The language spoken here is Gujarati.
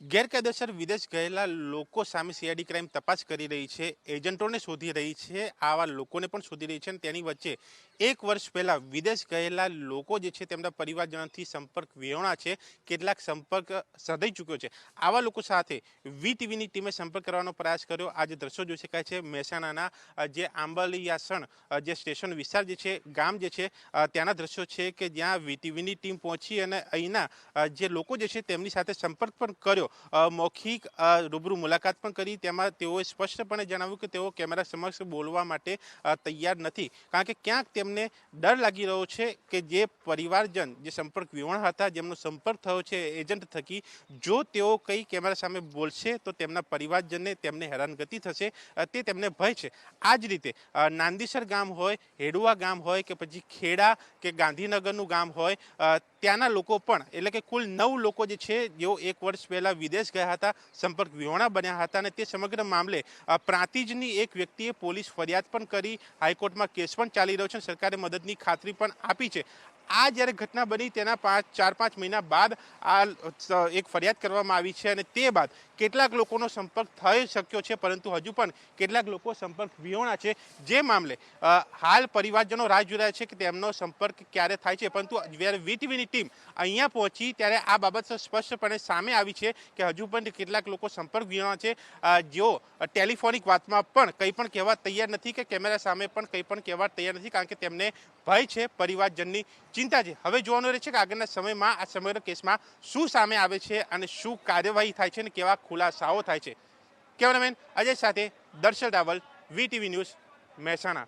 ગેરકાયદેસર વિદેશ ગયેલા લોકો સામે સીઆઈડી ક્રાઇમ તપાસ કરી રહી છે. એજન્ટોને શોધી રહી છે. આવા લોકોને પણ શોધી રહી છે અને તેની વચ્ચે એક વર્ષ પહેલાં વિદેશ ગયેલા લોકો જે છે તેમના પરિવારજનોથી સંપર્ક વિહોણા છે. કેટલાક સંપર્ક સધાઈ ચૂક્યો છે. આવા લોકો સાથે વી ટીવીની ટીમે સંપર્ક કરવાનો પ્રયાસ કર્યો. આજે દ્રશ્યો જોઈ શકાય છે. મહેસાણાના જે આંબલિયાસણ જે સ્ટેશન વિસ્તાર જે છે, ગામ જે છે ત્યાંના દ્રશ્યો છે કે જ્યાં વી ટીવીની ટીમ પહોંચી અને અહીંના જે લોકો જે છે તેમની સાથે સંપર્ક પણ કર્યો. મૌખિક રૂબરૂ મુલાકાત પણ કરી. તેમાં તેઓએ સ્પષ્ટપણે જણાવ્યું કે તેઓ કેમેરા સમક્ષ બોલવા માટે તૈયાર નથી. કારણ કે ક્યાંક તેમને ડર લાગી રહ્યો છે કે જે પરિવારજન, જે સંપર્ક વિહોણ હતા, જેમનો સંપર્ક થયો છે, એજન્ટ થકી, જો તેઓ કંઈ કેમેરા સામે બોલશે, તો તેમના પરિવારજનને તેમને હેરાનગતિ થશે તે તેમને ભય છે. આ જ રીતે નાંદીસર ગામ હોય, હેડુઆ ગામ હોય, કે પછી ખેડા કે ગાંધીનગરનું ગામ હોય ત્યાંના લોકો પણ, એટલે કે કુલ નવ લોકો જે છે, જેઓ એક વર્ષ પહેલા વિદેશ ગયા હતા, સંપર્ક વિહોણા બન્યા હતા અને તે સમગ્ર મામલે પ્રાંતિજની એક વ્યક્તિએ પોલીસ ફરિયાદ પણ કરી, હાઈકોર્ટમાં કેસ પણ ચાલી રહ્યો છે સરકારે મદદની ખાતરી પણ આપી છે. આ જ્યારે ઘટના બની, તેના પાંચ, ચાર, પાંચ મહિના બાદ આ એક ફરિયાદ કરવામાં આવી છે અને તે બાદ કેટલાક લોકોનો સંપર્ક થઈ શક્યો છે, પરંતુ હજુ પણ કેટલાક લોકો સંપર્ક વિહોણા છે. જે મામલે હાલ પરિવારજનો રાહ જોઈ છે કે તેમનો સંપર્ક ક્યારે થાય છે, પરંતુ જ્યારે વીટીવીની ટીમ અહીંયા પહોંચી, ત્યારે આ બાબત સ્પષ્ટપણે સામે આવી છે કે હજુ પણ કેટલાક લોકો સંપર્ક વિહોણા છે. જેઓ ટેલિફોનિક વાતમાં પણ કંઈ પણ કહેવા તૈયાર નથી કે કેમેરા સામે પણ કંઈ પણ કહેવા તૈયાર નથી, કારણ કે તેમને ભય છે પરિવારજનની ચિંતા છે. હવે જોવાનું રહે છે કે આગળના સમયમાં, આ સમગ્ર કેસમાં શું સામે આવે છે અને શું કાર્યવાહી થાય છે અને કેવા ખુલાસાઓ થાય છે. કેમેરામેન અજય સાથે દર્શલ રાવલ વીટીવી ન્યૂઝ મહેસાણા.